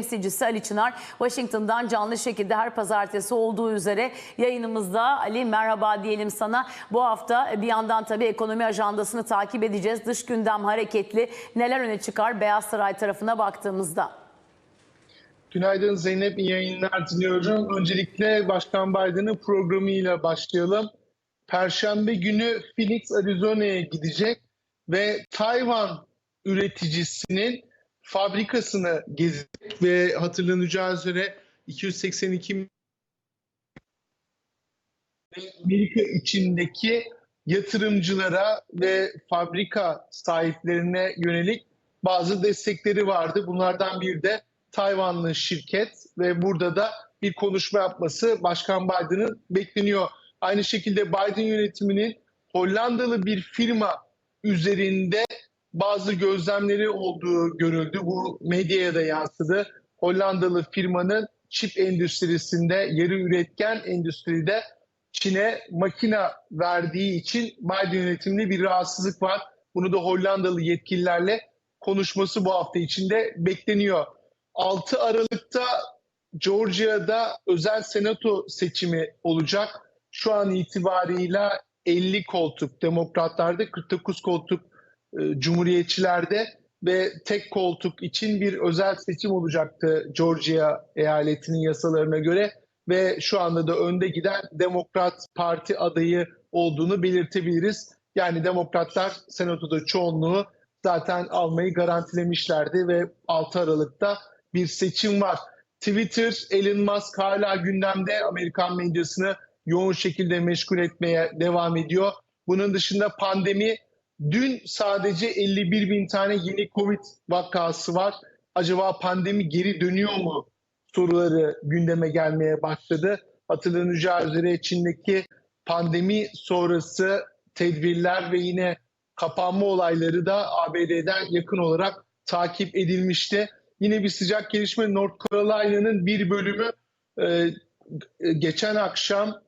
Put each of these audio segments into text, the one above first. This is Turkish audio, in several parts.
temsilcisi Ali Çınar Washington'dan canlı şekilde her pazartesi olduğu üzere yayınımızda. Ali merhaba diyelim sana. Bu hafta bir yandan tabii ekonomi ajandasını takip edeceğiz. Dış gündem hareketli. Neler öne çıkar Beyaz Saray tarafına baktığımızda? Günaydın Zeynep, iyi yayınlar diliyorum. Öncelikle Başkan Biden'ın programıyla başlayalım. Perşembe günü Phoenix, Arizona'ya gidecek ve Tayvan üreticisinin fabrikasını gezecek ve hatırlanacağı üzere 282 Amerika içindeki yatırımcılara ve fabrika sahiplerine yönelik bazı destekleri vardı. Bunlardan bir de Tayvanlı şirket ve burada da bir konuşma yapması Başkan Biden'ın bekleniyor. Aynı şekilde Biden yönetiminin Hollandalı bir firma üzerinde bazı gözlemleri olduğu görüldü. Bu medyaya da yansıdı. Hollandalı firmanın çip endüstrisinde, yarı üretken endüstride Çin'e makina verdiği için Biden yönetiminde bir rahatsızlık var. Bunu da Hollandalı yetkililerle konuşması bu hafta içinde bekleniyor. 6 Aralık'ta Georgia'da özel senato seçimi olacak. Şu an itibarıyla 50 koltuk demokratlarda, 49 koltuk cumhuriyetçilerde ve tek koltuk için bir özel seçim olacaktı Georgia eyaletinin yasalarına göre ve şu anda da önde giden Demokrat Parti adayı olduğunu belirtebiliriz. Yani demokratlar senatoda çoğunluğu zaten almayı garantilemişlerdi ve 6 Aralık'ta bir seçim var. Twitter, Elon Musk hala gündemde Amerikan medyasını yoğun şekilde meşgul etmeye devam ediyor. Bunun dışında pandemi dün sadece 51 bin tane yeni Covid vakası var. Acaba pandemi geri dönüyor mu soruları gündeme gelmeye başladı. Hatırlanacağı üzere Çin'deki pandemi sonrası tedbirler ve yine kapanma olayları da ABD'den yakın olarak takip edilmişti. Yine bir sıcak gelişme North Carolina'nın bir bölümü e, geçen akşam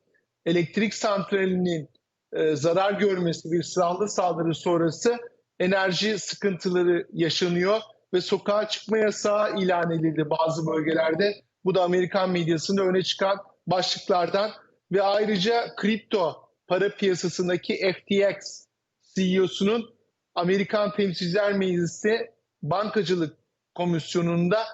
elektrik santralinin e, zarar görmesi bir silahlı saldırı sonrası enerji sıkıntıları yaşanıyor ve sokağa çıkma yasağı ilan edildi bazı bölgelerde. Bu da Amerikan medyasında öne çıkan başlıklardan ve ayrıca kripto para piyasasındaki FTX CEO'sunun Amerikan Temsilciler Meclisi Bankacılık Komisyonu'nda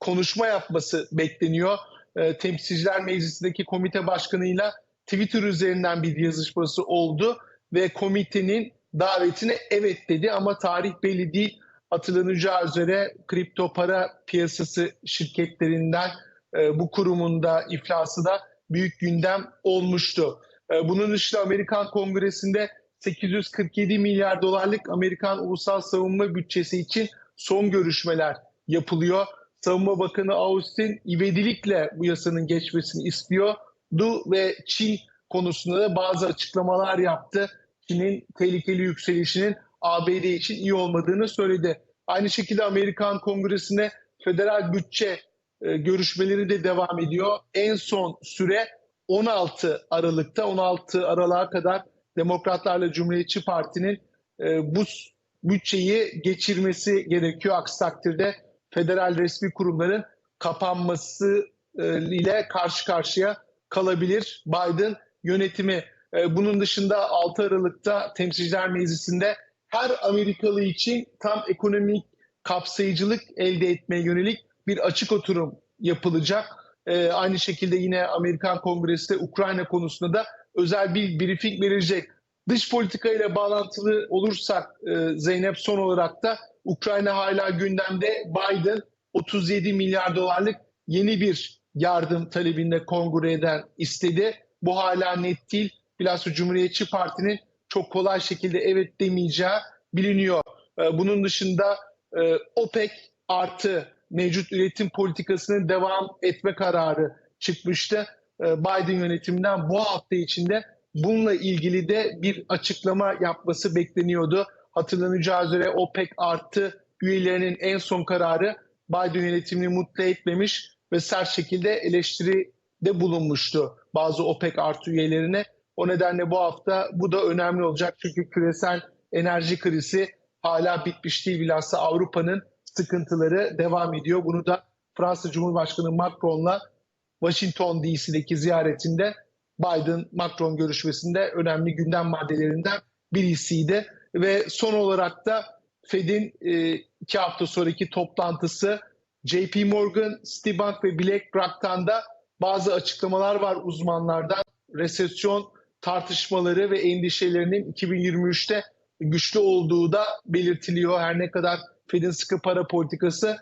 konuşma yapması bekleniyor. E, Temsilciler Meclisi'ndeki komite başkanıyla Twitter üzerinden bir yazışması oldu ve komitenin davetine evet dedi ama tarih belli değil. Hatırlanacağı üzere kripto para piyasası şirketlerinden e, bu kurumun da iflası da büyük gündem olmuştu. E, bunun dışında Amerikan Kongresi'nde 847 milyar dolarlık Amerikan Ulusal Savunma Bütçesi için son görüşmeler yapılıyor. Savunma Bakanı Austin ivedilikle bu yasanın geçmesini istiyordu ve Çin konusunda da bazı açıklamalar yaptı. Çin'in tehlikeli yükselişinin ABD için iyi olmadığını söyledi. Aynı şekilde Amerikan Kongresi'nde federal bütçe e, görüşmeleri de devam ediyor. En son süre 16 Aralık'ta 16 Aralık'a kadar Demokratlarla Cumhuriyetçi Parti'nin e, bu bütçeyi geçirmesi gerekiyor. Aksi takdirde federal resmi kurumların kapanması e, ile karşı karşıya kalabilir Biden yönetimi. E, bunun dışında 6 Aralık'ta Temsilciler Meclisi'nde her Amerikalı için tam ekonomik kapsayıcılık elde etmeye yönelik bir açık oturum yapılacak. E, aynı şekilde yine Amerikan Kongresi'de Ukrayna konusunda da özel bir briefing verilecek. Dış politika ile bağlantılı olursak e, Zeynep son olarak da Ukrayna hala gündemde. Biden 37 milyar dolarlık yeni bir yardım talebinde kongreden istedi. Bu hala net değil. Bilhassa Cumhuriyetçi Parti'nin çok kolay şekilde evet demeyeceği biliniyor. E, bunun dışında e, OPEC artı mevcut üretim politikasının devam etme kararı çıkmıştı. E, Biden yönetiminden bu hafta içinde bununla ilgili de bir açıklama yapması bekleniyordu. Hatırlanacağı üzere OPEC artı üyelerinin en son kararı Biden yönetimini mutlu etmemiş ve sert şekilde eleştiride bulunmuştu bazı OPEC artı üyelerine. O nedenle bu hafta bu da önemli olacak çünkü küresel enerji krizi hala bitmiş değil. Bilhassa Avrupa'nın sıkıntıları devam ediyor. Bunu da Fransa Cumhurbaşkanı Macron'la Washington DC'deki ziyaretinde Biden-Macron görüşmesinde önemli gündem maddelerinden birisiydi. Ve son olarak da Fed'in e, iki hafta sonraki toplantısı JP Morgan, Citibank ve BlackRock'tan da bazı açıklamalar var uzmanlardan. Resesyon tartışmaları ve endişelerinin 2023'te güçlü olduğu da belirtiliyor. Her ne kadar Fed'in sıkı para politikası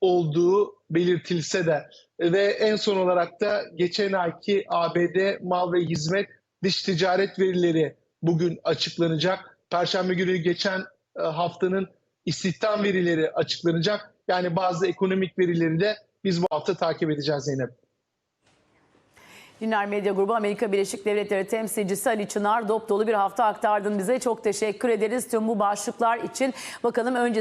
olduğu belirtilse de. Ve en son olarak da geçen ayki ABD mal ve hizmet dış ticaret verileri bugün açıklanacak. Perşembe günü geçen e, haftanın istihdam verileri açıklanacak. Yani bazı ekonomik verileri de biz bu hafta takip edeceğiz Zeynep. Dinler Medya Grubu Amerika Birleşik Devletleri temsilcisi Ali Çınar dop dolu bir hafta aktardın bize. Çok teşekkür ederiz tüm bu başlıklar için. Bakalım öncesi